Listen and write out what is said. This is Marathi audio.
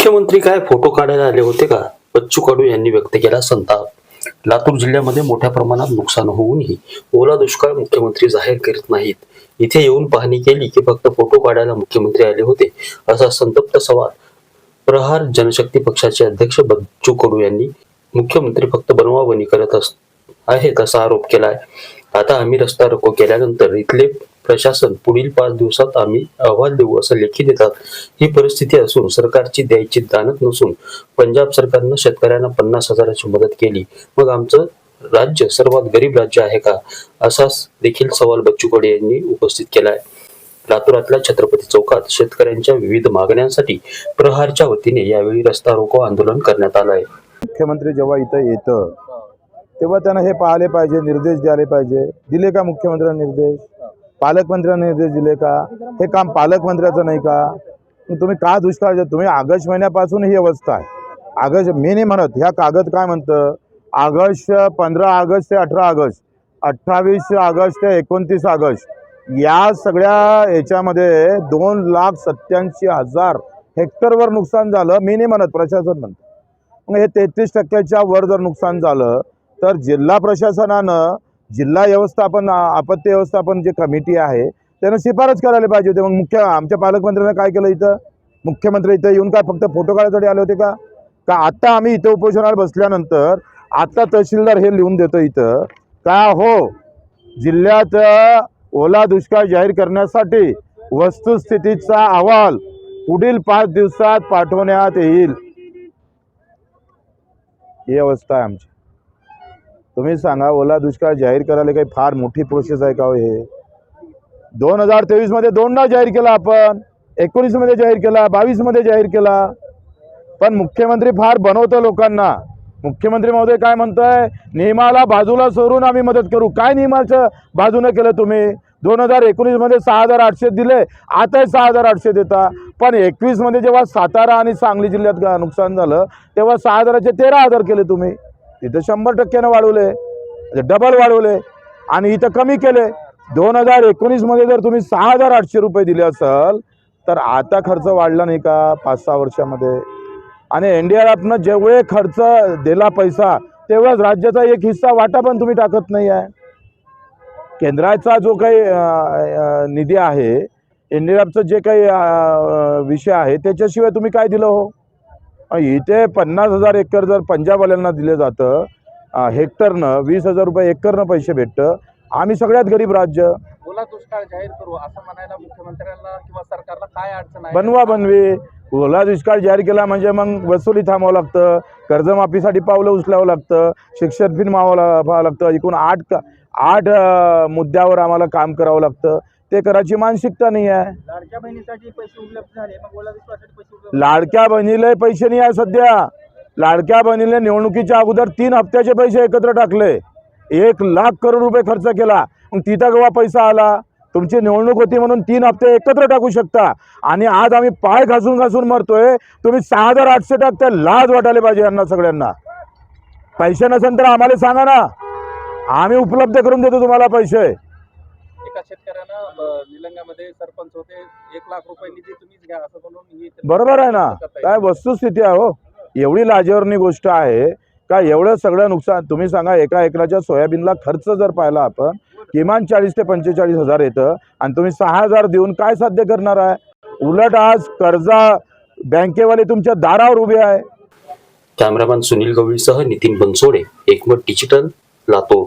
मुख्यमंत्री काय फोटो काढायला आले होते का? बच्चू कडू यांनी व्यक्त केला संताप. लातूर जिल्ह्यामध्ये मोठ्या प्रमाणात नुकसान होऊनही ओला दुष्काळ मुख्यमंत्री जाहीर करीत नाहीत. इथे येऊन पाहणी केली की फक्त फोटो काढायला मुख्यमंत्री आले होते असा संतप्त सवाल प्रहार जनशक्ती पक्षाचे अध्यक्ष बच्चू कडू यांनी मुख्यमंत्री फक्त बनवाबनी करत अस आहेत असा आरोप केलाय. आता आम्ही रस्ता रोको केल्यानंतर इथले प्रशासन पुढील पाच दिवसात आम्ही अहवाल देऊ असं लेखी देतात. ही परिस्थिती असून सरकारची द्यायची दानत नसून पंजाब सरकारनं शेतकऱ्यांना पन्नास हजाराची मदत केली. मग आमचं राज्य सर्वात गरीब राज्य आहे का? असाच देखील सवाल बच्चू कडे यांनी उपस्थित केला आहे लातूरातल्या छत्रपती चौकात शेतकऱ्यांच्या विविध मागण्यांसाठी प्रहारच्या वतीने यावेळी रस्ता रोको आंदोलन करण्यात आलंय. मुख्यमंत्री जेव्हा इथं येतं तेव्हा त्यांना हे पाहिले पाहिजे निर्देश द्यायला पाहिजे. दिले का मुख्यमंत्र्यांना निर्देश? पालकमंत्र्यांना निर्देश दिले का? हे काम पालकमंत्र्याचं नाही का? मग तुम्ही का दुष्काळ तुम्ही ऑगस्ट महिन्यापासून ही अवस्था आहे. ऑगस्ट मी नाही म्हणत ह्या कागद काय म्हणतं? ऑगस्ट पंधरा ऑगस्ट ते अठरा ऑगस्ट अठ्ठावीस ऑगस्ट ते एकोणतीस ऑगस्ट या सगळ्या ह्याच्यामध्ये दोन लाख सत्याऐंशी हजार हेक्टरवर नुकसान झालं मी नाही म्हणत प्रशासन म्हणतं. मग हे तेहतीस टक्क्याच्या वर जर नुकसान झालं तर जिल्हा प्रशासनानं जिल्हा व्यवस्थापन आपत्ती व्यवस्थापन जे कमिटी आहे त्यांना शिफारस करायला पाहिजे होते. मग मुख्य आमच्या पालकमंत्र्यांनी काय केलं इथं? मुख्यमंत्री इथं येऊन काय फक्त फोटो काढायसाठी आले होते का? का आत्ता आम्ही इथं उपोषणाला बसल्यानंतर आत्ता तहसीलदार हे लिहून देतो इथं का हो जिल्ह्यात ओला दुष्काळ जाहीर करण्यासाठी वस्तुस्थितीचा अहवाल पुढील पाच दिवसात पाठवण्यात येईल. ही अवस्था आहे आमची. तुम्ही सांगा ओला दुष्काळ जाहीर करायला काही फार मोठी प्रोसेस आहे का हो हे? दोन हजार तेवीसमध्ये दोनदा जाहीर केला आपण. एकोणीसमध्ये जाहीर केला बावीसमध्ये जाहीर केला. पण मुख्यमंत्री फार बनवतो लोकांना. मुख्यमंत्री महोदय काय म्हणताय? नियमाला बाजूला सोडून आम्ही मदत करू. काय नियमाचं बाजूनं केलं तुम्ही? दोन हजार एकोणीसमध्ये सहा हजार आठशे दिले. आता सहा हजार आठशे देता. पण एकवीसमध्ये जेव्हा सातारा आणि सांगली जिल्ह्यात नुकसान झालं तेव्हा सहा हजाराचे तेरा हजार केले तुम्ही. तिथं शंभर टक्क्यानं वाढवले डबल वाढवले आणि इथं कमी केले दोन हजार एकोणीसमध्ये जर तुम्ही सहा हजार आठशे रुपये दिले असाल तर आता खर्च वाढला नाही का? पाच सहा वर्षामध्ये. आणि एन डी आर एफनं जेवढे खर्च दिला पैसा तेवढाच राज्याचा एक हिस्सा वाटा पण तुम्ही टाकत नाही आहे केंद्राचा जो काही निधी आहे एन डी आर एफचं जे काही विषय आहे त्याच्याशिवाय तुम्ही काय दिलं हो? इथे पन्नास हजार एकर जर पंजाबवाल्यांना दिलं जातं हेक्टरनं वीस हजार रुपये एकरनं पैसे भेटतं. आम्ही सगळ्यात गरीब राज्य. ओला दुष्काळ जाहीर करू असं म्हणायला मुख्यमंत्र्यांना किंवा सरकारला काय अडचण आहे? बनवा बनवी. ओला दुष्काळ जाहीर केला म्हणजे मग वसुली थांबावं लागतं कर्जमाफीसाठी पावलं उचलावं लागतं शिक्षण फी मावावं लागावं लागतं. एकूण आठ आठ मुद्द्यावर आम्हाला काम करावं लागतं. ते करायची मानसिकता नाही आहे. लाडक्या बहिणीसाठी पैसे उपलब्ध झाले मग ओला दुष्काळासाठी पैसे उपलब्ध लाडक्या बहिणीला पैसे नाही आहे सध्या. लाडक्या बहिणीला निवडणुकीच्या अगोदर तीन हप्त्याचे पैसे एकत्र टाकले. एक लाख करोड रुपये खर्च केला. मग तिथं केव्हा पैसा आला? तुमची निवडणूक होती म्हणून तीन हप्ते एकत्र टाकू शकता. आणि आज आम्ही पाय घासून घासून मरतोय. तुम्ही सहा हजार आठशे टाकता लाज वाटायला पाहिजे यांना सगळ्यांना. पैसे नसेल तर आम्हाला सांगा ना. आम्ही उपलब्ध करून देतो तुम्हाला पैसे. एका शेतकऱ्यानं सरपंच होते. एक लाख रुपये निधी तुम्हीच घ्या असं म्हणून ही बरोबर आहे ना. काय वस्तुस्थिती आहे हो. एवढी लाजेवरणी गोष्ट आहे. का एवढं सगळं नुकसान? तुम्ही सांगा एका एकराच्या सोयाबीनला खर्च जर पाहिला आपण किमान चाळीस ते पंचेचाळीस हजार येतं. आणि तुम्ही सहा हजार देऊन काय साध्य करणार आहे? उलट आज कर्जा बँकेवाले तुमच्या दारावर उभे आहे. Cameraman Sunil गवळीसह Nitin Bansode Ekmat digital Latur.